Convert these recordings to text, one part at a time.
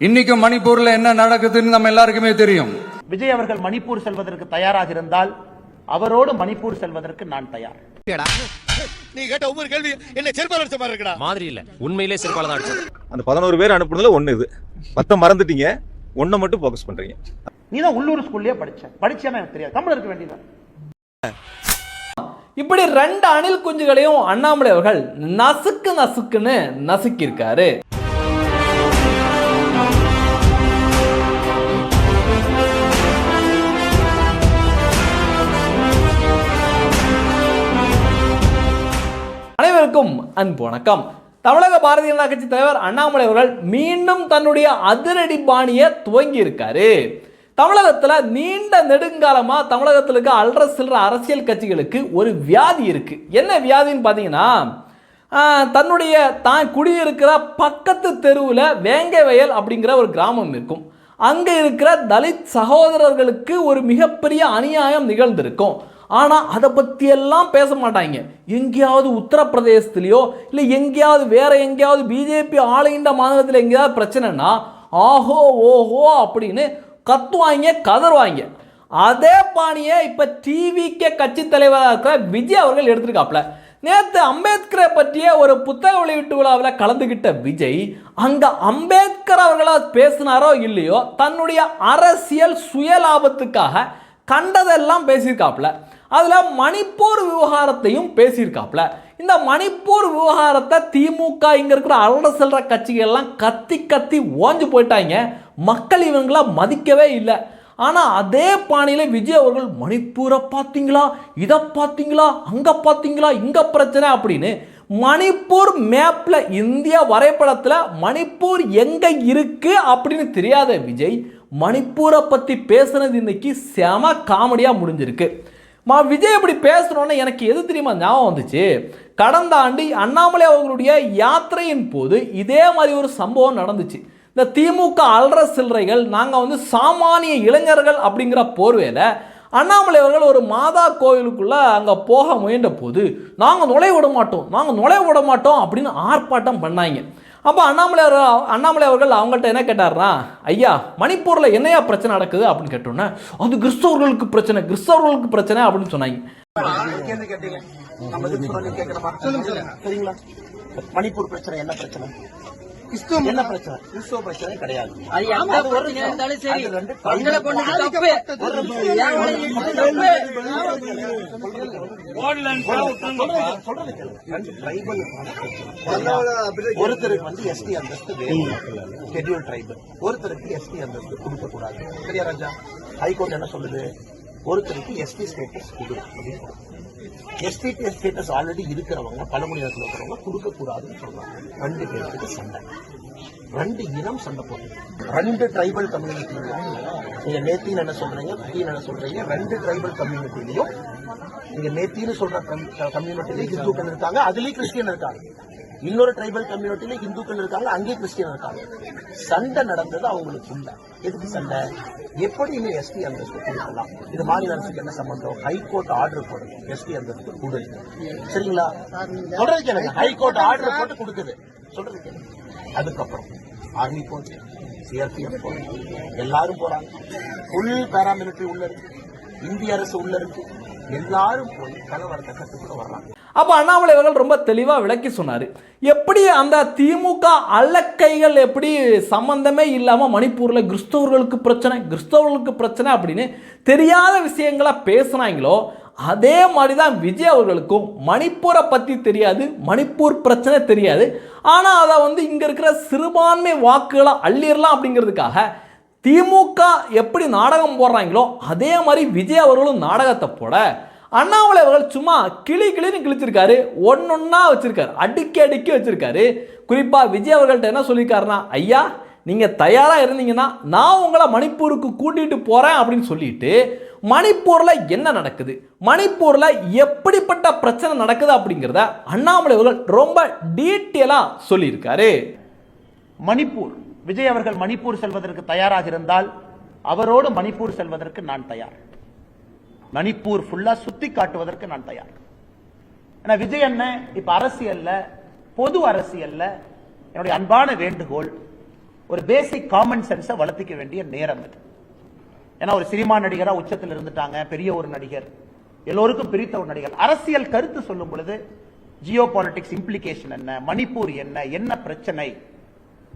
இன்னைக்கு மணிப்பூர்ல என்ன நடக்குதுன்னு நம்ம எல்லாருக்குமே தெரியும். விஜய் அவர்கள் மணிப்பூர் செல்வதற்கு தயாராக இருந்தால் அவரோடு மணிப்பூர் செல்வதற்கு நான் தயார். நீ கேட்ட ஒவ்வொரு கேள்வி என்ன செருப்பால் அடிச்ச மாதிரி இருக்கடா. மாதிரி இல்ல. உண்மையிலே செருப்பால தான் அடிச்சது. அந்த பதினோரு பேர் அனுப்புனதுல ஒண்ணு இது. மத்த மறந்துட்டீங்க. ஒன்றை மட்டும் ஃபோக்கஸ் பண்றீங்க. நீ தான் உள்ளூர் ஸ்கூல்லயே படிச்ச. படிச்சேன்னா எனக்கு தெரியாது. தமிழ் இருக்க வேண்டியதான் இப்படி ரெண்டு அணில் குஞ்சுகளையும் அண்ணாமலை அவர்கள் நசுக்கு நசுக்குன்னு நசுக்கியிருக்காரு. அனைவருக்கும் அன்பு வணக்கம். தமிழக பாரதிய ஜனதா கட்சி தலைவர் அண்ணாமலை அவர்கள் மீண்டும் தன்னுடைய அதிரடி பாணியை துவங்கி இருக்காரு தமிழகத்தில் நீண்ட நெடுங்காலமாக தமிழகத்தில் இருக்க அல்ற சில்ற அரசியல் கட்சிகளுக்கு ஒரு வியாதி இருக்கு. என்ன வியாதின்னு பார்த்தீங்கன்னா தன்னுடைய தான் குடியிருக்கிற பக்கத்து தெருவில் வேங்கை வயல் அப்படிங்கிற ஒரு கிராமம் இருக்கும். அங்கே இருக்கிற தலித் சகோதரர்களுக்கு ஒரு மிகப்பெரிய அநியாயம் நிகழ்ந்திருக்கும். ஆனால் அதை பற்றியெல்லாம் பேச மாட்டாங்க. எங்கேயாவது உத்தரப்பிரதேசத்துலேயோ இல்லை எங்கேயாவது வேறு எங்கேயாவது பிஜேபி ஆளுகின்ற மாநிலத்தில் எங்கேயாவது பிரச்சனைனா ஆஹோ ஓஹோ அப்படின்னு கத்துவாங்க கதறுவாங்க அதே பாணியை இப்போ டிவிக்கே கட்சி தலைவராக இருக்கிற விஜய் அவர்கள் எடுத்திருக்காப்ல நேற்று அம்பேத்கரை பற்றிய ஒரு புத்தக வெளியீட்டு விழாவில் கலந்துக்கிட்ட விஜய் அங்கே அம்பேத்கர் அவர்களாக பேசினாரோ இல்லையோ தன்னுடைய அரசியல் சுயலாபத்துக்காக கண்டதெல்லாம் பேசியிருக்காப்ல அதில் மணிப்பூர் விவகாரத்தையும் பேசியிருக்காப்ல இந்த மணிப்பூர் விவகாரத்தை திமுக இங்கே இருக்கிற அலட செல்ற கட்சிகள்லாம் கத்தி கத்தி ஓஞ்சு போயிட்டாங்க. மக்கள் இவங்கள மதிக்கவே இல்லை. ஆனால் அதே பாணியில் விஜய் அவர்கள் மணிப்பூரை பார்த்தீங்களா? இதை பார்த்தீங்களா? அங்கே பார்த்தீங்களா? இங்கே பிரச்சனை அப்படின்னு மணிப்பூர் மேப்பில் இந்திய வரைபடத்தில் மணிப்பூர் எங்கே இருக்குது அப்படின்னு தெரியாத விஜய் மணிப்பூரை பற்றி பேசுனது இன்னைக்கு செம காமெடியாக முடிஞ்சிருக்கு. மா விஜய் இப்படி பேசுகிறோன்னு எனக்கு எது தெரியுமா ஞாபகம் வந்துச்சு? கடந்த ஆண்டு அண்ணாமலை அவர்களுடைய யாத்திரையின் போது இதே மாதிரி ஒரு சம்பவம் நடந்துச்சு. இந்த திமுக அல்ற சில்லறைகள் நாங்கள் வந்து சாமானிய இளைஞர்கள் அப்படிங்கிற போர்வையில் அண்ணாமலை அவர்கள் ஒரு மாதா கோவிலுக்குள்ளே அங்கே போக முயன்ற போது நாங்கள் நுழைய விட மாட்டோம் நாங்கள் நுழைய விட மாட்டோம் அப்படின்னு ஆர்ப்பாட்டம் பண்ணாங்க. அப்போ அண்ணாமலை அவர்கள் அண்ணாமலை அவர்கள் அவங்கள்ட்ட என்ன கேட்டார்னா ஐயா மணிப்பூரில் என்னையா பிரச்சனை நடக்குது? அப்படின்னு கேட்டோன்னே அது கிறிஸ்தவர்களுக்கு பிரச்சனை கிறிஸ்தவர்களுக்கு பிரச்சனை அப்படின்னு சொன்னாங்க. மணிப்பூர் பிரச்சனை என்ன பிரச்சனை? கிறிஸ்துவ என்ன பிரச்சனை? கிறிஸ்துவ பிரச்சனை கிடையாது. அது ஒருத்தருக்கு வந்து எஸ்டி அந்தஸ்து ஷெட்யூல் ட்ரைப் ஒருத்தருக்கு எஸ்டி அந்தஸ்து கொடுக்க கூடாது சரியா ராஜா? ஹைகோர்ட் என்ன சொல்லுது? ஒருத்தருக்கு எஸ்டி ஸ்டேட்டஸ் கொடு எஸ்டேட் ஸ்டேட்டஸ் ஆல்ரெடி இருக்கிறவங்க பழமொழியத்தில் இருக்கிறவங்க கொடுக்கக்கூடாதுன்னு சொல்றாங்க. ரெண்டு பேருக்கு சண்டை. ரெண்டு இனம் சண்டை போடுது. ரெண்டு ட்ரைபல் கம்யூனிட்டிலையும் நீங்க நேத்தின்னு என்ன சொல்றீங்க புத்தின்னு என்ன சொல்றீங்க ரெண்டு ட்ரைபல் கம்யூனிட்டிலையும் நீங்க நேத்தின்னு சொல்ற கம்யூனிட்டிலையும் ஹிந்துக்கள் இருக்காங்க அதுலயும் கிறிஸ்டியன் இருக்காங்க. இன்னொரு ட்ரைபல் கம்யூனிட்டியில இந்துக்கள் இருக்காங்க அங்கேயும் கிறிஸ்டியன் இருக்காங்க. சண்டை நடந்தது அவங்களுக்கு இல்லை. எதுக்கு சண்டை? எப்படி இன்னும் எஸ்டி அந்தஸ்து கொடுக்கலாம். இது மாநில அரசுக்கு என்ன சம்பந்தம்? ஹைகோர்ட் ஆர்டர் போடுது. எஸ்டி அந்தஸ்து கொடு சரிங்களா? சொல்றது எனக்கு ஹைகோர்ட் ஆர்டர் போட்டு கொடுக்குது. சொல்றது அதுக்கப்புறம் ஆர்மி போச்சு சிஆர்பிஎஃப் போச்சு. எல்லாரும் போறாங்க. ஃபுல் பேராமிலிட்டரி உள்ள இருக்கு. இந்திய அரசு உள்ள இருக்கு. எல்லாரும் போய் கலவரத்தை கட்டுக்குள்ள வர்றாங்க. அப்போ அண்ணாமலை அவர்கள் ரொம்ப தெளிவாக விளக்கி சொன்னார். எப்படி அந்த திமுக அல்லக்கைகள் எப்படி சம்பந்தமே இல்லாமல் மணிப்பூரில் கிறிஸ்தவர்களுக்கு பிரச்சனை கிறிஸ்தவர்களுக்கு பிரச்சனை அப்படின்னு தெரியாத விஷயங்களை பேசுனாங்களோ அதே மாதிரி தான் விஜய் அவர்களுக்கும் மணிப்பூரை பற்றி தெரியாது மணிப்பூர் பிரச்சனை தெரியாது. ஆனால் அதை வந்து இங்கே இருக்கிற சிறுபான்மை வாக்குகளை அள்ளிடலாம் அப்படிங்கிறதுக்காக திமுக எப்படி நாடகம் போடுறாங்களோ அதே மாதிரி விஜய் அவர்களும் நாடகத்தை போட அண்ணாமலை அவர்கள் சும்மா கிளி கிளின்னு கிழிச்சிருக்காரு ஒன்னொன்னா வச்சிருக்காரு அடுக்கி அடுக்கி வச்சிருக்காரு. குறிப்பாக விஜய் அவர்கள்ட்ட என்ன சொல்லியிருக்காருன்னா ஐயா நீங்கள் தயாராக இருந்தீங்கன்னா நான் உங்களை மணிப்பூருக்கு கூட்டிகிட்டு போகிறேன் அப்படின்னு சொல்லிட்டு மணிப்பூரில் என்ன நடக்குது? மணிப்பூரில் எப்படிப்பட்ட பிரச்சனை நடக்குது அப்படிங்கிறத அண்ணாமலை அவர்கள் ரொம்ப டீட்டெயிலாக சொல்லியிருக்காரு. மணிப்பூர். விஜய் அவர்கள் மணிப்பூர் செல்வதற்கு தயாராக இருந்தால் அவரோடு மணிப்பூர் செல்வதற்கு நான் தயார். மணிப்பூர் ஃபுல்லா சுத்தி காட்டுவதற்கு நான் தயார். ஆனா விஜய் என்ன இப்ப அரசியல்ல பொது அரசியல்ல என்னுடைய அன்பான வேண்டுகோள் ஒரு பேசிக் காமன் சென்ஸை வளர்த்திக்க வேண்டிய நேரம் இது. ஏன்னா ஒரு சினிமா நடிகரா உச்சத்தில் இருந்துட்டாங்க பெரிய ஒரு நடிகர். எல்லோருக்கும் பிரித்த ஒரு நடிகர். அரசியல் கருத்து சொல்லும் பொழுது ஜியோ பாலிட்டிக்ஸ் இம்ப்ளிகேஷன் என்ன மணிப்பூர் என்ன என்ன பிரச்சனை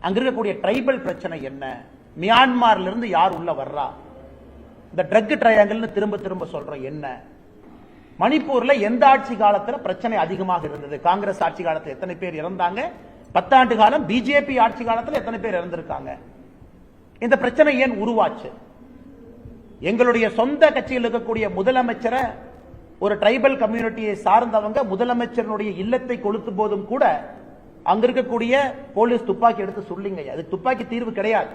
அங்க இருக்கக்கூடிய ட்ரைபல் பிரச்சனை என்ன? மியான்மார்ல இருந்து யார் உள்ள வர்றா? இந்த ட்ரக் ட்ரையாங்கல்னு திரும்ப திரும்ப சொல்றோம் என்ன? மணிப்பூர்ல எந்த ஆட்சி காலத்துல பிரச்சனை அதிகமாக இருந்தது? காங்கிரஸ் ஆட்சி காலத்துல எத்தனை பேர் இறந்தாங்க? பத்தாண்டு காலம் பிஜேபி ஆட்சி காலத்துல எத்தனை பேர் இறந்திருக்காங்க? இந்த பிரச்சனை ஏன் உருவாச்சு? எங்களுடைய சொந்த கட்சியில் இருக்கக்கூடிய முதலமைச்சரை ஒரு ட்ரைபல் கம்யூனிட்டியை சார்ந்தவங்க முதலமைச்சருடைய இல்லத்தை கொளுத்தும் போதும் கூட அங்க இருக்கக்கூடிய போலீஸ் துப்பாக்கி எடுத்து சொல்லிங்க. அது துப்பாக்கி தீர்வு கிடையாது.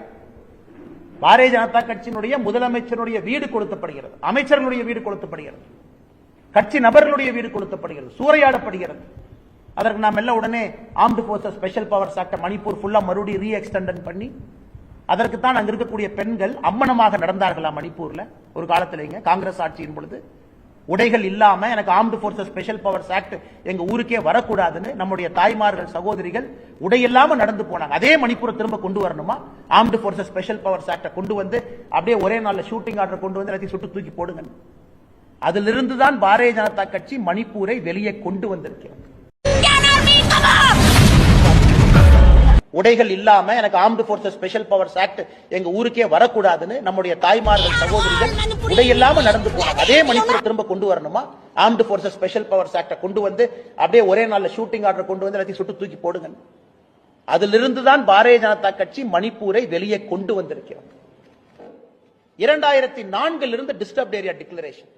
பாரதிய ஜனதா கட்சியினுடைய முதலமைச்சருடைய வீடு கொளுத்தப்படுகிறது. அமைச்சர்களுடைய வீடு கொளுத்தப்படுகிறது. கட்சி நபர்களுடைய வீடு கொளுத்தப்படுகிறது. சூறையாடப்படுகிறது. அதற்கு நாம் எல்லாம் உடனே armed forces special powers act Manipur ஃபுல்லா மறுபடியும் ரீ எக்ஸ்டெண்டன் பண்ணி அதற்கு தான் அங்க இருக்கக்கூடிய பெண்கள் அம்மனமாக நடந்தார்களா மணிப்பூர்ல? ஒரு காலத்திலேங்க. காங்கிரஸ் ஆட்சியின் பொழுது உடைகள் இல்லாமல் எனக்கு armed forces special powers act எங்கள் ஊருக்கே வரக்கூடாதுன்னு நம்முடைய தாய்மார்கள் சகோதரிகள் உடை இல்லாமல் நடந்து போனாங்க. அதே மணிப்பூரை திரும்ப கொண்டு வரணுமா? ஆர்ம்டு ஃபோர்ஸஸ் ஸ்பெஷல் பவர்ஸ் ஆக்டை கொண்டு வந்து அப்படியே ஒரே நாளில் ஷூட்டிங் ஆர்டர் கொண்டு வந்து எல்லாத்தையும் சுட்டு தூக்கி போடுங்க அதிலிருந்து தான் பாரதிய ஜனதா கட்சி மணிப்பூரை வெளியே கொண்டு வந்திருக்கிறது. உடைகள் இல்லாம எனக்கு armed forces special powers act எங்க ஊருக்கே வரக்கூடாதுன்னு நம்முடைய தாய்மார்கள் சகோதரிகள் உடை இல்லாம நடந்து போனாங்க அதே மணிப்பூரை திரும்ப கொண்டு வரணுமா? Armed forces special powers act கொண்டு வந்து அப்படியே ஒரே நாள்ல ஷூட்டிங் ஆர்டர் கொண்டு வந்து எல்லாத்தையும் சுட்டு தூக்கி போடுங்க. அதிலிருந்து தான் பாரதிய ஜனதா கட்சி மணிப்பூரை வெளியே கொண்டு வந்திருக்கிறது. இரண்டாயிரத்தி நான்கில் இருந்து டிஸ்டர்ப் ஏரியா டிக்ளரேஷன்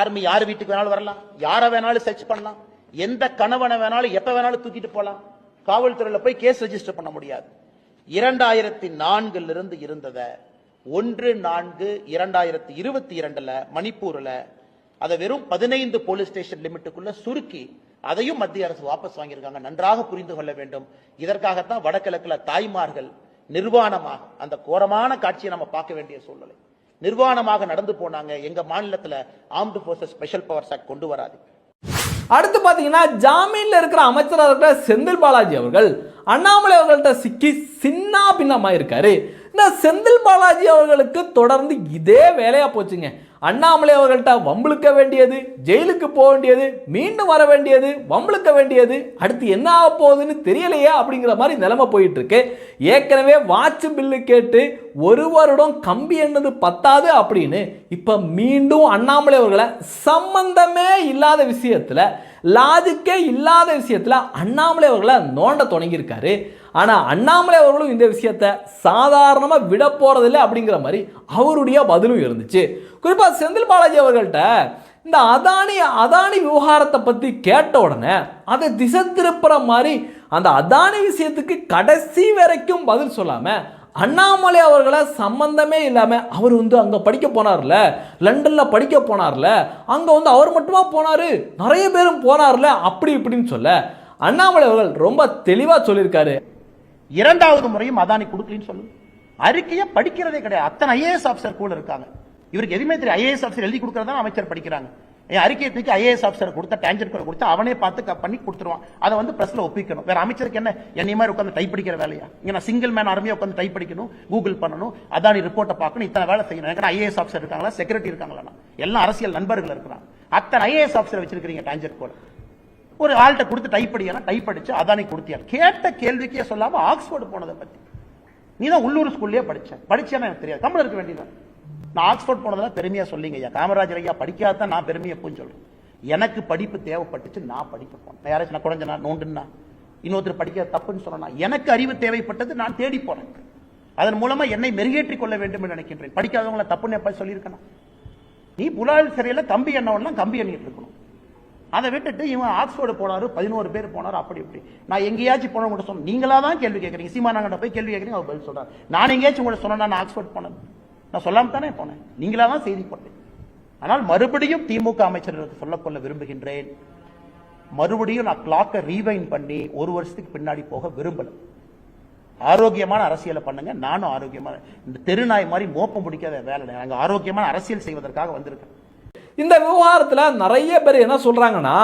ஆர்மி யார் வீட்டுக்கு வேணாலும் வரலாம். யாரை வேணாலும் சர்ச் பண்ணலாம். எந்த கணவனை வேணாலும் எப்ப வேணாலும் தூக்கிட்டு போலாம். காவல்துறையில போய் கேஸ் ரெஜிஸ்டர் பண்ண முடியாது. இரண்டாயிரத்தி நான்கில் இருந்து இருந்தத ஒன்று நான்கு இரண்டாயிரத்தி இருபத்தி இரண்டுல மணிப்பூர்ல அதை வெறும் பதினைந்து போலீஸ் ஸ்டேஷன் லிமிட்டுக்குள்ள சுருக்கி அதையும் மத்திய அரசு வாபஸ் வாங்கியிருக்காங்க. நன்றாக புரிந்து கொள்ள வேண்டும். இதற்காகத்தான் வடகிழக்குல தாய்மார்கள் நிர்வாணமாக அந்த கோரமான காட்சியை நம்ம பார்க்க வேண்டிய சூழ்நிலை. நிர்வாணமாக நடந்து போனாங்க. எங்க மாநிலத்துல armed forces special powers act கொண்டு வராது. அடுத்து பார்த்தீங்கன்னா ஜாமீனில் இருக்கிற அமைச்சராக இருக்கிற செந்தில் பாலாஜி அவர்கள் அண்ணாமலை அவர்கள்ட்ட சிக்கி சின்னா பின்னமாக இருக்காரு இந்த செந்தில் பாலாஜி அவர்களுக்கு தொடர்ந்து இதே வேலையாக போச்சுங்க. அண்ணாமலை அவர்கள்ட்ட வம்பிழுக்க வேண்டியது ஜெயிலுக்கு போக வேண்டியது மீண்டும் வர வேண்டியது வம்பிழுக்க வேண்டியது அடுத்து என்ன ஆக போகுதுன்னு தெரியலையே அப்படிங்கிற மாதிரி நிலைமை போயிட்டு இருக்கு ஏற்கனவே வாட்ச் பில்லு கேட்டு ஒரு வருடம் கம்பி என்னது பத்தாது அப்படின்னு இப்போ மீண்டும் அண்ணாமலை அவர்களை சம்பந்தமே இல்லாத விஷயத்தில் லாஜிக்கே இல்லாத விஷயத்தில் அண்ணாமலை அவர்களை நோண்ட தொடங்கியிருக்காரு. ஆனால் அண்ணாமலை அவர்களும் இந்த விஷயத்தை சாதாரணமாக விட போகிறதில்ல அப்படிங்கிற மாதிரி அவருடைய பதிலும் இருந்துச்சு. குறிப்பாக செந்தில் பாலாஜி அவர்கள்ட்ட இந்த அதானி அதானி விவகாரத்தை பற்றி கேட்ட உடனே அதை திசை திருப்புற மாதிரி அந்த அதானி விஷயத்துக்கு கடைசி வரைக்கும் பதில் சொல்லாமல் அண்ணாமலை அவர்களை சம்மந்தமே இல்லாமல் அவர் வந்து அங்கே படிக்க போனார்ல லண்டனில் படிக்க போனார்ல அங்கே வந்து அவர் மட்டுமா போனார் நிறைய பேரும் போனார்ல அப்படி இப்படின்னு சொல்ல அண்ணாமலை அவர்கள் ரொம்ப தெளிவாக சொல்லியிருக்காரு. இரண்டாவது முறையும் அதானி கொடுக்கலன்னு சொல்லு. அறிக்கையை படிக்கிறதே கிடையாது. அத்தனை ஐஏஎஸ் ஆஃபீஸர் கூட இருக்காங்க. இவருக்கு எதுவுமே தெரியும் ஐஏஎஸ் ஆஃபீஸர் எழுதி கொடுக்கறதா அமைச்சர் படிக்கிறாங்க. என் அறிக்கையை தூக்கி ஐஏஎஸ் ஆஃபீஸர் கொடுத்த டேஞ்சர் கொடுத்து அவனே பார்த்து க- பண்ணி கொடுத்துருவான். அதை வந்து பிரஸ்ல ஒப்பிக்கணும். வேற அமைச்சருக்கு என்ன? என்னை மாதிரி உட்காந்து டைப் படிக்கிற வேலையா? இங்க நான் சிங்கிள் மேன் ஆர்மியா உட்காந்து டைப் படிக்கணும் கூகுள் பண்ணணும் அதானி ரிப்போர்ட்டை பார்க்கணும் இத்தனை வேலை செய்யணும். எனக்கு ஐஏஎஸ் ஆஃபீஸர் இருக்காங்களா? செக்ரட்டரி இருக்காங்களா? எல்லாம் அரசியல் நண்பர்கள் இருக்கிறாங்க. அத்தனை ஐஏஎஸ் ஆஃபீஸர் வச்சிருக்கிறீங்க டேஞ்சர் கூட. ஒரு ஆள்கிட்ட கொடுத்து டைப் படிக்கணும் டைப் படிச்சு அதானி கொடுத்தியா கேட்ட கேள்விக்கே சொல்லாம ஆக்ஸ்போர்டு போனதை பத்தி. நீ தான் உள்ளூர் ஸ்கூல்லயே படிச்சேன் படிச்சேன்னு எனக்கு தெரியாது. தமிழ் இருக்க வேண்டியது நான் ஆக்ஸ்போர்ட் போனதெல்லாம் பெருமையா சொல்லிங்க. ஐயா காமராஜர் ஐயா படிக்காதான் நான் பெருமையை எப்பவும் சொல்றேன். எனக்கு படிப்பு தேவைப்பட்டுச்சு நான் படிக்க போனேன் நான் யாராச்சும் நான் குறைஞ்சனா நோண்டுன்னா இன்னொருத்தர் படிக்க தப்புன்னு சொன்னா எனக்கு அறிவு தேவைப்பட்டது நான் தேடி போனேன் அதன் மூலமா என்னை மெருகேற்றிக் கொள்ள வேண்டும் என்று நினைக்கின்றேன். படிக்காதவங்களை தப்புன்னு எப்ப சொல்லியிருக்கணும்? நீ புலால் சிறையில் கம்பி எண்ணவெல்லாம் கம்பி எண்ணிட்டு இருக்கணும். அதை விட்டுட்டு இவன் ஆக்ஸ்போர்டு போனாரு பதினோரு பேர் போனாரு அப்படி இப்படி. நான் எங்கேயாச்சும் போன கூட சொன்னேன் நீங்களா தான் கேள்வி கேட்குறீங்க. சீமானாங்கிட்ட போய் கேள்வி கேட்குறீங்க அவர் பதில் சொல்கிறார் நான் எங்கேயாச்சும் கூட சொன்னா நான் ஆக்ஸ்போர்ட் போனேன். நான் சொல்லாம தானே போனேன். நீங்களா தான் செய்தி போட்டேன் ஆனால் மறுபடியும் திமுக அமைச்சர்களுக்கு சொல்லக்கொள்ள விரும்புகின்றேன். மறுபடியும் நான் கிளாக்கை ரீவைன் பண்ணி ஒரு வருஷத்துக்கு பின்னாடி போக விரும்பலை. ஆரோக்கியமான அரசியலை பண்ணுங்க. நானும் ஆரோக்கியமான இந்த தெருநாய் மாதிரி மோப்பம் பிடிக்காத வேலை நாங்கள் ஆரோக்கியமான அரசியல் செய்வதற்காக வந்திருக்கேன். இந்த விவகாரத்தில் நிறைய பேர் என்ன சொல்கிறாங்கன்னா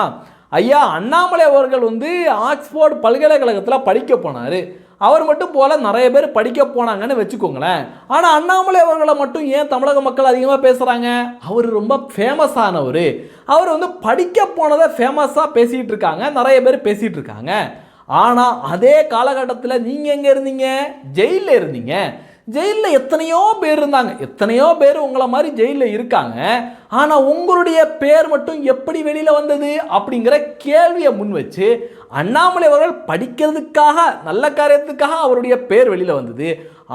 ஐயா அண்ணாமலை அவர்கள் வந்து ஆக்ஸ்போர்ட் பல்கலைக்கழகத்தில் படிக்க போனார். அவர் மட்டும் போல நிறைய பேர் படிக்க போனாங்கன்னு வச்சுக்கோங்களேன். ஆனால் அண்ணாமலை அவர்களை மட்டும் ஏன் தமிழக மக்கள் அதிகமாக பேசுகிறாங்க அவர் ரொம்ப ஃபேமஸ் ஆனவர். அவர் வந்து படிக்க போனதை ஃபேமஸாக பேசிகிட்டு இருக்காங்க. நிறைய பேர் பேசிகிட்டு இருக்காங்க. ஆனால் அதே காலகட்டத்தில் நீங்கள் எங்கே இருந்தீங்க? ஜெயிலில் இருந்தீங்க. ஜெயிலில் எத்தனையோ பேர் இருந்தாங்க. எத்தனையோ பேர் உங்களை மாதிரி ஜெயிலில் இருக்காங்க. ஆனால் உங்களுடைய பேர் மட்டும் எப்படி வெளியில் வந்தது அப்படிங்கிற கேள்வியை முன் வச்சு அண்ணாமலை அவர்கள் படிக்கிறதுக்காக நல்ல காரியத்துக்காக அவருடைய பேர் வெளியில் வந்தது.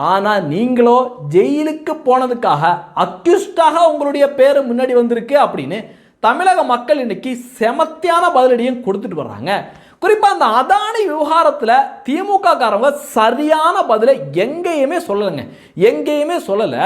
ஆனால் நீங்களோ ஜெயிலுக்கு போனதுக்காக அக்யூஸ்டாக உங்களுடைய பேர் முன்னாடி வந்திருக்கு அப்படின்னு தமிழக மக்கள் இன்னைக்கு செமத்தியான பதிலடியும் கொடுத்துட்டு வர்றாங்க. குறிப்பாக அந்த அதானி விவகாரத்தில் திமுக காரங்க சரியான பதிலை எங்கேயுமே சொல்லலைங்க. எங்கேயுமே சொல்லலை.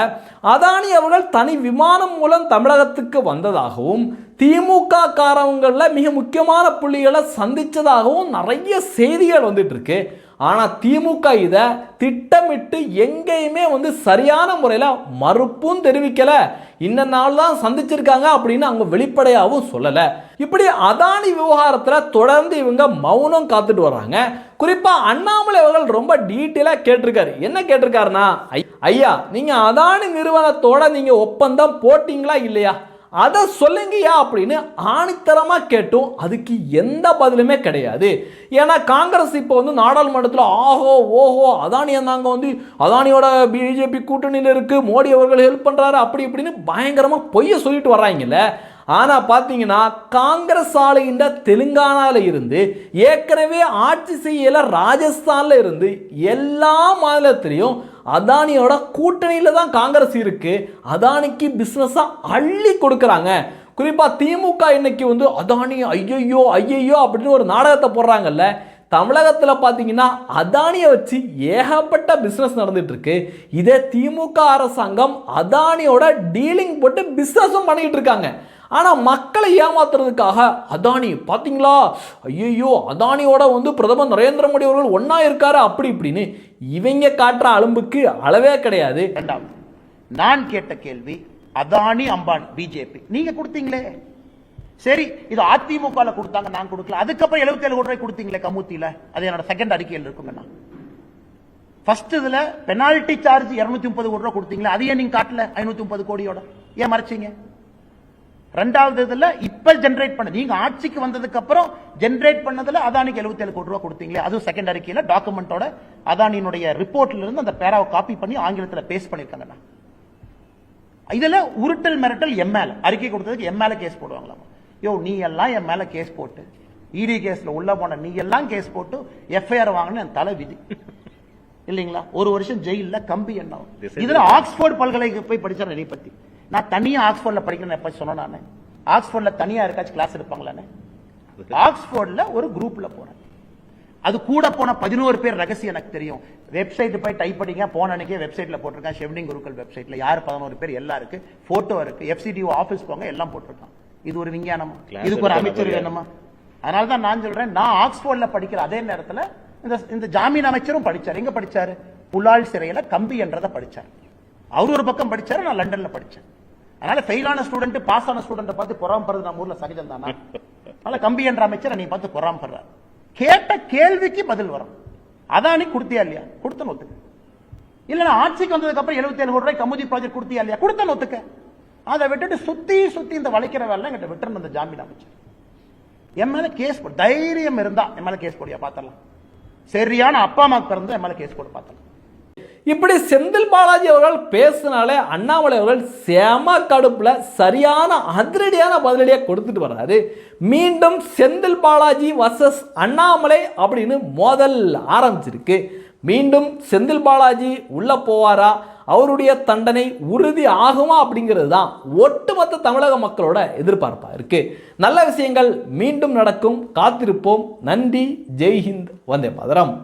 அதானி அவர்கள் தனி விமானம் மூலம் தமிழகத்துக்கு வந்ததாகவும் திமுக காரவங்களில் மிக முக்கியமான புள்ளிகளை சந்தித்ததாகவும் நிறைய செய்திகள் வந்துட்டு இருக்கு ஆனால் திமுக இதை திட்டமிட்டு எங்கேயுமே வந்து சரியான முறையில் மறுப்பும் தெரிவிக்கலை. இன்ன நாள் தான் சந்திச்சிருக்காங்க அப்படின்னு அவங்க வெளிப்படையாகவும் சொல்லலை. இப்படி அதானி விவகாரத்தில் தொடர்ந்து இவங்க மௌனம் காத்துட்டு வர்றாங்க குறிப்பாக அண்ணாமலை அவர்கள் ரொம்ப டீட்டெயிலாக கேட்டிருக்காரு. என்ன கேட்டிருக்காருன்னா ஐயா நீங்கள் அதானி நிறுவனத்தோட நீங்கள் ஒப்பந்தம் போட்டிங்களா இல்லையா? அதை சொல்லுங்கய்யா அப்படின்னு ஆணித்தரமாக கேட்டும். அதுக்கு எந்த பதிலுமே கிடையாது. ஏன்னா காங்கிரஸ் இப்போ வந்து நாடாளுமன்றத்தில் ஆஹோ ஓஹோ அதானி நாங்கள் வந்து அதானியோட பிஜேபி கூட்டணியில் இருக்குது மோடி அவர்கள் ஹெல்ப் பண்ணுறாரு அப்படி இப்படின்னு பயங்கரமாக பொய்யை சொல்லிட்டு வர்றாங்கல்ல. ஆனால் பார்த்தீங்கன்னா காங்கிரஸ் ஆளுகின்ற தெலுங்கானாவில் இருந்து ஏற்கனவே ஆட்சி செய்யல ராஜஸ்தானில் இருந்து எல்லா மாநிலத்திலையும் அதானியோட கூட்டணியில் தான் காங்கிரஸ் இருக்குது அதானிக்கு பிஸ்னஸாக அள்ளி கொடுக்குறாங்க. குறிப்பாக திமுக இன்னைக்கு வந்து அதானி ஐயையோ ஐயையோ அப்படின்னு ஒரு நாடகத்தை போடுறாங்கல்ல. தமிழகத்தில் பார்த்தீங்கன்னா அதானியை வச்சு ஏகப்பட்ட பிஸ்னஸ் நடந்துகிட்ருக்கு இதே திமுக அரசாங்கம் அதானியோட டீலிங் போட்டு பிஸ்னஸும் பண்ணிகிட்டு இருக்காங்க ஆனால் மக்களை ஏமாத்துறதுக்காக அதானி பார்த்தீங்களா ஐயோ அதானியோட வந்து பிரதமர் நரேந்திர மோடி அவர்கள் ஒன்றா இருக்காரு? அப்படி இப்படின்னு இவங்க காட்டுற அலும்புக்கு அளவே கிடையாது. இரண்டாவது நான் கேட்ட கேள்வி அதானி அம்பானி பிஜேபி நீங்க கொடுத்தீங்களே. சரி இது அதிமுக கொடுத்தாங்க நான் கொடுக்கல. அதுக்கப்புறம் 77 கோடி ரூபாய் கொடுத்தீங்களே கமுத்தில அது என்னோட செகண்ட் அறிக்கையில் இருக்குங்கண்ணா. ஃபர்ஸ்ட் இதுல பெனால்டி சார்ஜ் 230 முப்பது கோடி ரூபாய் கொடுத்தீங்களே அதையே நீங்க காட்டல 530 முப்பது கோடியோட. ஏன் மறைச்சீங்க? ரெண்டாவது இதுல இப்ப ஜெனரேட் பண்ண நீங்க ஆட்சிக்கு வந்ததுக்கு அப்புறம் ஜெனரேட் பண்ணதுல அதானிக்கு 77 கோடி ரூபாய் கொடுத்தீங்களே அதுவும் செகண்ட் அறிக்கையில டாக்குமெண்டோட அதானியினுடைய ரிப்போர்ட்ல இருந்து அந்த பேராவை காப்பி பண்ணி ஆங்கிலத்துல பேஸ்ட் பண்ணிருக்காங்கண்ணா இதுல உருட்டல் மிரட்டல் எம் மேல அறிக்கை கொடுத்ததுக்கு எம் மேல கேஸ் போடுவாங்களாம். யோ நீ எல்லாம் என் மேல கேஸ் போட்டு இடி கேஸ்ல உள்ள போன நீ எல்லாம் கேஸ் போட்டு எஃப்ஐஆர் வாங்கின என் தலை விதி. இல்லைங்களா? ஒரு வருஷம் ஜெயில்ல கம்பி என்ன இதுல ஆக்ஸ்போர்ட் பல்கலைக்கு போய் படிச்சேன் என்னை பத்தி நான் தனியா ஆக்ஸ்போர்ட்ல படிக்கிறேன் எப்ப சொன்னேன் நானு. ஆக்ஸ்போர்ட்ல தனியா இருக்காச்சும் கிளாஸ் எடுப்பாங்களானே? ஆக்ஸ்போர்ட்ல ஒரு குரூப்ல போறேன் அது கூட போன பதினோரு பேர் ரகசியம் எனக்கு தெரியும். வெப்சைட் போய் டைப் பண்ணிங்க போன அன்னைக்கே வெப்சைட்ல போட்டிருக்கேன். ஷெவ்னிங் குருக்கள் வெப்சைட்ல யார் பதினோரு பேர்? எல்லாம் இருக்கு. போட்டோ இருக்கு. எஃப்சிடிஓ ஆபீஸ் போங்க எல்லாம் போட்டிருக்கான். இது ஒரு விஞ்ஞானமா? இதுக்கு ஒரு அமைச்சர் வேணுமா? அதனால தான் நான் சொல்றேன் நான் ஆக்ஸ்போர்ட்ல படிக்கிற அதே நேரத்துல இந்த இந்த ஜாமீன் அமைச்சரும் படிச்சார். எங்க படிச்சாரு? புலால் சிறையில கம்பி என்றதை படிச்சார். அவர் ஒரு பக்கம் படிச்சாரு நான் லண்டன்ல படிச்சேன். அதனால ஃபெயிலான ஸ்டூடெண்ட் பாஸ் ஆன ஸ்டூடெண்ட் பார்த்து பொறாமப்படுறது நம்ம ஊர்ல சகஜம் தானா? அதனால கம்பி என்ற அமைச்சர் நீ பார்த்து பொறாமப்படுறாரு கேட்ட கேள்விக்கு பதில் வரும். அதானி கொடுத்தியா இல்லையா? கொடுத்த ஒத்துக்க இல்ல ஆட்சிக்கு வந்ததுக்கு அப்புறம் 77 கோடி ரூபாய் கமுதி ப்ராஜெக்ட் கொடுத்தியா இல்லையா? கொடுத்த ஒத்துக்க அதை விட்டுட்டு சுத்தி சுத்தி இந்த வளைக்கிற வேலை எங்கிட்ட விட்டுறணும் இந்த ஜாமீன் அமைச்சர். என் மேல கேஸ் போடு தைரியம் இருந்தா என் மேல கேஸ் போடியா பாத்திரலாம் சரியான அப்பா அம்மாக்கு பிறந்தா என் மேல கேஸ் போடு பாத்திரலாம் இப்படி செந்தில் பாலாஜி அவர்கள் பேசினாலே அண்ணாமலை அவர்கள் செம கடுப்பில் சரியான அதிரடியான பதிலடியாக கொடுத்துட்டு வர்றாரு. மீண்டும் செந்தில் பாலாஜி வர்சஸ் அண்ணாமலை அப்படின்னு மோதல் ஆரம்பிச்சிருக்கு. மீண்டும் செந்தில் பாலாஜி உள்ளே போவாரா? அவருடைய தண்டனை உறுதி ஆகுமா அப்படிங்கிறது தான் ஒட்டுமொத்த தமிழக மக்களோட எதிர்பார்ப்பா இருக்கு. நல்ல விஷயங்கள் மீண்டும் நடக்கும். காத்திருப்போம். நன்றி. ஜெய்ஹிந்த். வந்தே மதுரம்.